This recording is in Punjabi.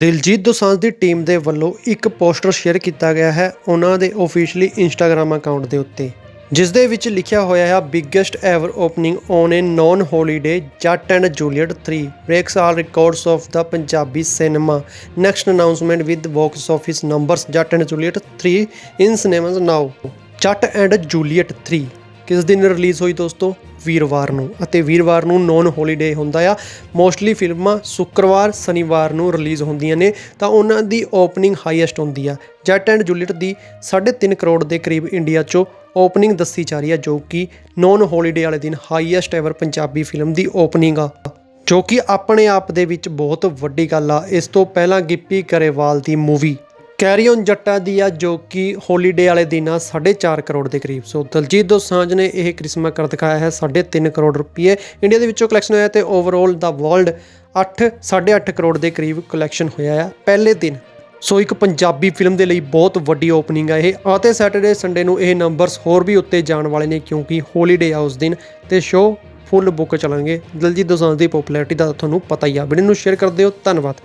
ਦਿਲਜੀਤ ਦੋਸਾਂਝ ਦੀ ਟੀਮ ਦੇ ਵੱਲੋਂ ਇੱਕ ਪੋਸਟਰ ਸ਼ੇਅਰ ਕੀਤਾ ਗਿਆ ਹੈ ਉਹਨਾਂ ਦੇ ਆਫੀਸ਼ੀਅਲੀ ਇੰਸਟਾਗ੍ਰam ਅਕਾਊਂਟ ਦੇ ਉੱਤੇ ਜਿਸ ਦੇ ਵਿੱਚ ਲਿਖਿਆ ਹੋਇਆ ਹੈ biggest ever opening on a non holiday Jatt and Juliet 3 breaks all records of the Punjabi cinema next announcement with box office numbers Jatt and Juliet 3 in cinemas now Jatt and Juliet 3 ਕਿਸ ਦਿਨ ਰਿਲੀਜ਼ ਹੋਈ ਦੋਸਤੋ? ਵੀਰਵਾਰ ਨੂੰ। ਅਤੇ ਵੀਰਵਾਰ ਨੂੰ ਨੌਨ ਹੌਲੀਡੇ ਹੁੰਦਾ ਆ। ਮੋਸਟਲੀ ਫਿਲਮਾਂ ਸ਼ੁੱਕਰਵਾਰ, ਸ਼ਨੀਵਾਰ ਨੂੰ ਰਿਲੀਜ਼ ਹੁੰਦੀਆਂ ਨੇ। ਤਾਂ ਉਹਨਾਂ ਦੀ ਓਪਨਿੰਗ ਹਾਈਐਸਟ ਹੁੰਦੀ ਆ। ਜੱਟ ਐਂਡ ਜੂਲੀਅਟ ਦੀ 3.5 ਕਰੋੜ ਦੇ ਕਰੀਬ ਇੰਡੀਆ 'ਚੋਂ ਓਪਨਿੰਗ ਦੱਸੀ ਜਾ ਰਹੀ ਆ, ਜੋ ਕਿ ਨੌਨ ਹੌਲੀਡੇ ਵਾਲੇ ਦਿਨ ਹਾਈਐਸਟ ਐਵਰ ਪੰਜਾਬੀ ਫਿਲਮ ਦੀ ਓਪਨਿੰਗ ਆ। ਜੋ ਕਿ ਆਪਣੇ ਆਪ ਦੇ ਵਿੱਚ ਬਹੁਤ ਵੱਡੀ ਗੱਲ ਆ। ਇਸ ਤੋਂ ਪਹਿਲਾਂ ਗਿੱਪੀ ਕਰੇਵਾਲ ਦੀ ਮੂਵੀ ਕੈਰੀ ਔਨ ਜੱਟਾ ਦੀ ਆ ਜੋ ਕਿ ਹੌਲੀਡੇ ਵਾਲੇ ਦਿਨ ਆ 4.5 ਕਰੋੜ ਦੇ ਕਰੀਬ। ਸੋ ਦਲਜੀਤ ਦੋਸਾਂਝ ਨੇ ਇਹ ਕ੍ਰਿਸਮਾ ਕਰ ਦਿਖਾਇਆ ਹੈ 3.5 ਕਰੋੜ ਰੁਪਏ ਇੰਡੀਆ ਦੇ ਵਿੱਚੋਂ ਕਲੈਕਸ਼ਨ ਹੋਇਆ ਤੇ ਓਵਰਆਲ ਦਾ ਵਰਲਡ 8 8.5 ਕਰੋੜ ਦੇ ਕਰੀਬ ਕਲੈਕਸ਼ਨ ਹੋਇਆ ਆ ਪਹਿਲੇ ਦਿਨ। ਸੋ ਇੱਕ ਪੰਜਾਬੀ ਫਿਲਮ ਦੇ ਲਈ ਬਹੁਤ ਵੱਡੀ ਓਪਨਿੰਗ ਆ ਇਹ। ਅਤੇ ਸੈਟਰਡੇ ਸੰਡੇ ਨੂੰ ਇਹ ਨੰਬਰਸ ਹੋਰ ਵੀ ਉੱਤੇ ਜਾਣ ਵਾਲੇ ਨੇ ਕਿਉਂਕਿ ਹੌਲੀਡੇ ਆ ਉਸ ਦਿਨ ਤੇ ਸ਼ੋਅ ਫੁੱਲ ਬੁੱਕ ਚੱਲਣਗੇ। ਦਲਜੀਤ ਦੋਸਾਂਝ ਦੀ ਪਪੂਲੈਰਿਟੀ ਦਾ ਤੁਹਾਨੂੰ ਪਤਾ ਹੀ ਆ। ਵੀਡੀਓ ਨੂੰ ਸ਼ੇਅਰ ਕਰ ਦਿਓ। ਧੰਨਵਾਦ।